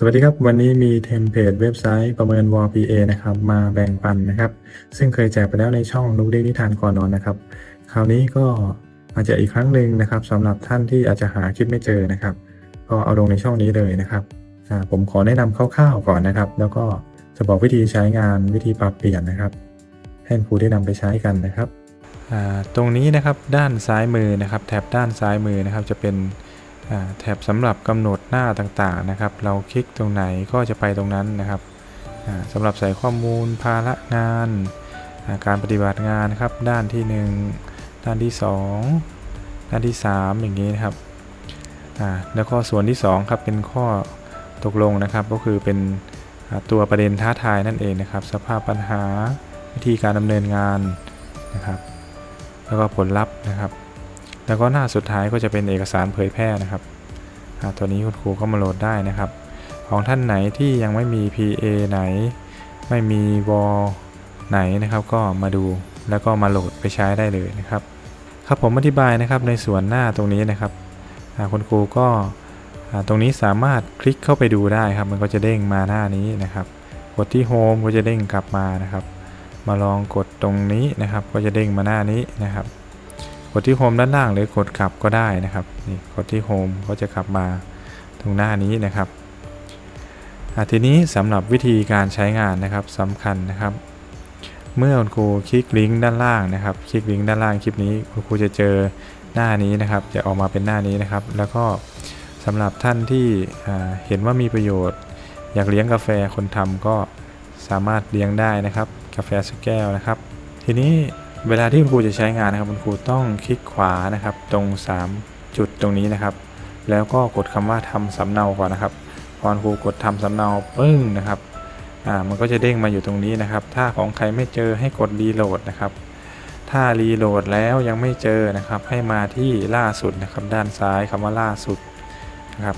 สวัสดีครับ วันนี้มีเทมเพลตเว็บไซต์ประเมิน WPA นะครับ มาแบ่งปันนะครับ ซึ่งเคยแจกไปแล้วในช่องรู้ได้นิทานก่อนนอนนะครับ คราวนี้ก็มาแจกอีกครั้งหนึ่งนะครับสำหรับท่านที่อาจจะหาคลิปไม่เจอนะครับ ก็เอาลงในช่องนี้เลยนะครับผมขอแนะนำคร่าวๆก่อนนะครับ แล้วก็จะบอกวิธีใช้งานวิธีปรับเปลี่ยนนะครับให้ครูได้นำไปใช้กันนะครับตรงนี้นะครับด้านซ้ายมือนะครับ แถบด้านซ้ายมือนะครับจะเป็น แถบสำหรับกำหนดหน้าต่างๆนะครับ เราคลิกตรงไหนก็จะไปตรงนั้นนะครับสำหรับใส่ข้อมูลภาระงาน การปฏิบัติงานนะครับ ด้านที่ 1 ด้านที่ 2 ด้านที่ 3 อย่างนี้นะครับแล้วก็ส่วนที่2ครับเป็นข้อตกลงนะครับ ก็คือเป็นตัวประเด็นท้าทายนั่นเองนะครับ สภาพปัญหาวิธีการดำเนินงานนะครับ แล้วก็ผลลัพธ์นะครับ แล้วก็หน้าสุดท้ายก็จะเป็นเอกสารเผยแพร่นะครับตัวนี้คุณครูก็มาโหลดได้นะครับ ของท่านไหนที่ยังไม่มี PA ไหน ไม่มีวอลไหนนะครับ ก็มาดูแล้วก็มาโหลดไปใช้ได้เลยนะครับ ครับผมอธิบายนะครับในส่วนหน้าตรงนี้นะครับคุณครูก็ตรงนี้สามารถคลิกเข้าไปดูได้ครับ มันก็จะเด้งมาหน้านี้นะครับ กดที่โฮมก็จะเด้งกลับมานะครับ มาลองกดตรงนี้นะครับ ก็จะเด้งมาหน้านี้นะครับ กดที่โฮมด้านล่างหรือกดขับก็ได้นะครับนี่กดที่โฮมก็จะขับมาตรงหน้านี้นะครับทีนี้สำหรับวิธีการใช้งานนะครับสำคัญนะครับ เมื่อคุณครูคลิกลิงก์ด้านล่างนะครับ คลิกลิงก์ด้านล่างคลิปนี้คุณครูจะเจอหน้านี้นะครับ จะออกมาเป็นหน้านี้นะครับ แล้วก็สำหรับท่านที่เห็นว่ามีประโยชน์ อยากเลี้ยงกาแฟคนทำก็สามารถเลี้ยงได้นะครับ กาแฟสักแก้วนะครับ ทีนี้ เวลาที่คุณครูจะใช้งานนะครับคุณครูต้องคลิกขวานะครับ ตรง 3 จุดตรงนี้นะครับ แล้วก็กดคำว่าทำสำเนาก่อนนะครับพอครูกดทำสำเนาปึ้งนะครับอ่ามันก็จะเด้งมาอยู่ตรงนี้นะครับ ถ้าของใครไม่เจอให้กดรีโหลดนะครับ ถ้ารีโหลดแล้วยังไม่เจอนะครับ ให้มาที่ล่าสุดนะครับ ด้านซ้ายคำว่าล่าสุดนะครับ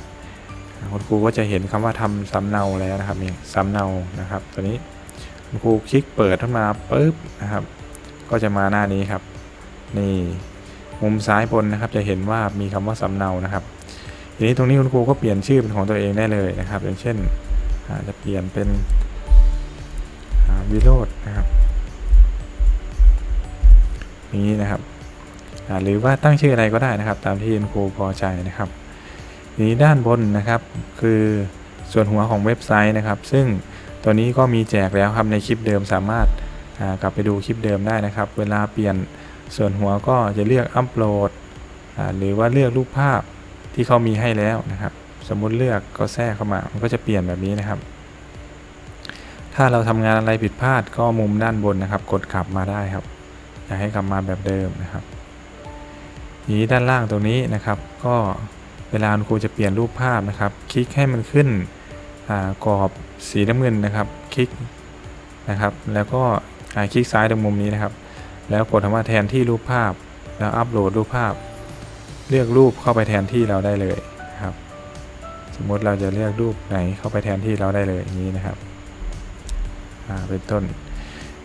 คุณครูก็จะเห็นคำว่าทำสำเนาแล้วนะครับนี่สำเนานะครับ ตัวนี้คุณครูคลิกเปิดขึ้นมาปุ๊บนะครับ ก็จะมาหน้านี้ครับ นี่มุมซ้ายบนนะครับจะเห็นว่ามีคำว่าสำเนานะครับทีนี้ตรงนี้คุณครูก็เปลี่ยนชื่อเป็นของตัวเองได้เลยนะครับ อย่างเช่นจะเปลี่ยนเป็นวิโรจน์นะครับนี้นะครับหรือว่าตั้งชื่ออะไรก็ได้นะครับ ตามที่คุณครูพอใจนะครับทีนี้ด้านบนนะครับคือส่วนหัวของเว็บไซต์นะครับ ซึ่งตัวนี้ก็มีแจกแล้วครับในคลิปเดิมสามารถ กลับไปดูคลิปเดิมได้นะครับ เวลาเปลี่ยนส่วนหัวก็จะเลือกอัปโหลดหรือว่าเลือกรูปภาพที่เขามีให้แล้วนะครับ สมมุติเลือกก็แทรกเข้ามา มันก็จะเปลี่ยนแบบนี้นะครับ ถ้าเราทำงานอะไรผิดพลาดก็มุมด้านบนนะครับ กดกลับมาได้ครับ อยากให้กลับมาแบบเดิมนะครับทีนี้ด้านล่างตรงนี้นะครับ ก็เวลาครูจะเปลี่ยนรูปภาพนะครับ คลิกให้มันขึ้นกรอบสีน้ำเงินนะครับ คลิกนะครับ แล้วก็ คลิกซ้ายตรงมุมนี้นะครับ แล้วกดคำว่าแทนที่รูปภาพ แล้วอัปโหลดรูปภาพ เลือกรูปเข้าไปแทนที่เราได้เลยครับ สมมติเราจะเลือกรูปไหนเข้าไปแทนที่เราได้เลยอย่างนี้นะครับอ่าเป็นต้น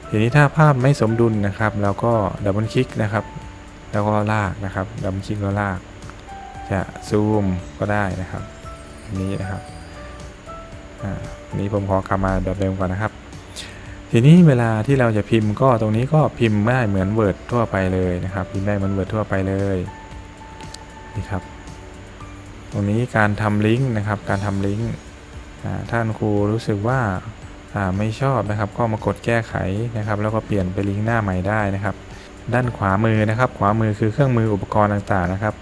ทีนี้ถ้าภาพไม่สมดุลนะครับ เราก็ดับเบิลคลิกนะครับ แล้วก็ลากนะครับดับเบิลคลิกแล้วลาก จะซูมก็ได้นะครับนี้นะครับอ่านนี้ผมขอกลับมาแบบเดิมก่อนนะครับ ทีนี้เวลาที่เราจะพิมพ์ก็ตรงนี้ก็พิมพ์ได้เหมือน Word ทั่วไปเลยนะครับ พิมพ์ได้เหมือน Word ทั่วไปเลยนี่ครับ ตรงนี้การทำลิงก์นะครับ การทำลิงก์ท่านครูรู้สึกว่าไม่ชอบนะครับ ก็มากดแก้ไขนะครับ แล้วก็เปลี่ยนไปลิงก์หน้าใหม่ได้นะครับ ด้านขวามือนะครับ ขวามือคือเครื่องมืออุปกรณ์ต่างๆนะครับ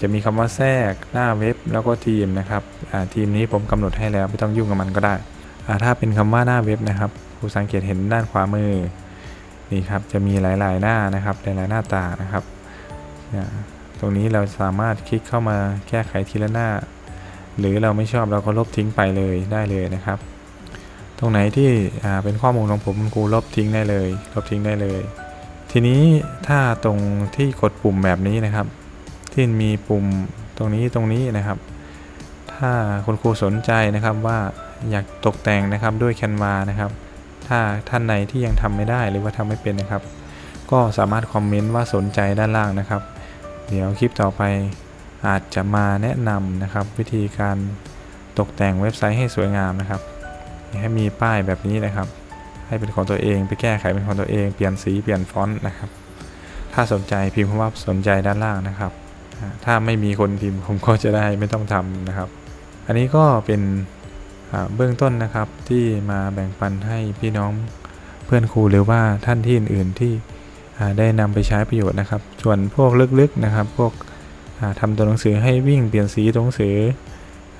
จะมีคำว่าแทรกหน้าเว็บแล้วก็ทีมนะครับทีมนี้ผมกำหนดให้แล้วไม่ต้องยุ่งกับมันก็ได้ถ้าเป็นคำว่าหน้าเว็บนะครับ ครูสังเกตเห็นด้านขวามือนี่ครับจะมีหลาย ๆ หน้านะครับหลายๆหน้าตานะครับนะตรงนี้เราสามารถคลิกเข้ามาแก้ไขทีละหน้า หรือเราไม่ชอบเราก็ลบทิ้งไปเลยได้เลยนะครับ ตรงไหนที่อ่าเป็นข้อมูลของผมครูลบทิ้งได้เลย ลบทิ้งได้เลย ทีนี้ถ้าตรงที่กดปุ่มแบบนี้นะครับ ที่มีปุ่มตรงนี้ตรงนี้นะครับ ถ้าคุณครูสนใจนะครับว่าอยากตกแต่งนะครับด้วยแคนวานะครับ ถ้าท่านใดที่ยังทำไม่ได้หรือว่าทำไม่เป็นนะครับ ก็สามารถคอมเมนต์ว่าสนใจด้านล่างนะครับ เดี๋ยวคลิปต่อไปอาจจะมาแนะนำนะครับ วิธีการตกแต่งเว็บไซต์ให้สวยงามนะครับให้มีป้ายแบบนี้นะครับ ให้เป็นของตัวเองไปแก้ไขเป็นของตัวเองเปลี่ยนสีเปลี่ยนฟอนต์นะครับ ถ้าสนใจพิมพ์คำว่าสนใจด้านล่างนะครับ ถ้าไม่มีคนพิมพ์ผมก็จะได้ไม่ต้องทำนะครับ อันนี้ก็เป็น เบื้องต้นนะครับที่มาแบ่งปันให้พี่น้องเพื่อนครูหรือว่าท่านที่อื่น ๆ ที่ได้นำไปใช้ประโยชน์นะครับ ส่วนพวกลึกๆนะครับ พวกอ่าทำตัวหนังสือให้วิ่งเปลี่ยนสีตัวหนังสือ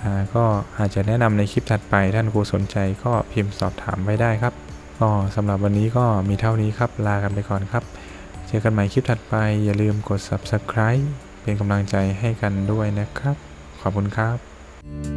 อก็อาจจะแนะนำในคลิปถัดไป ท่านครูสนใจก็พิมพ์สอบถามไว้ได้ครับ ก็สำหรับวันนี้ก็มีเท่านี้ครับลากันไปก่อนครับเจอกันใหม่คลิปถัดไป อย่าลืมกด subscribe เป็นกำลังใจให้กันด้วยนะครับ ขอบคุณครับ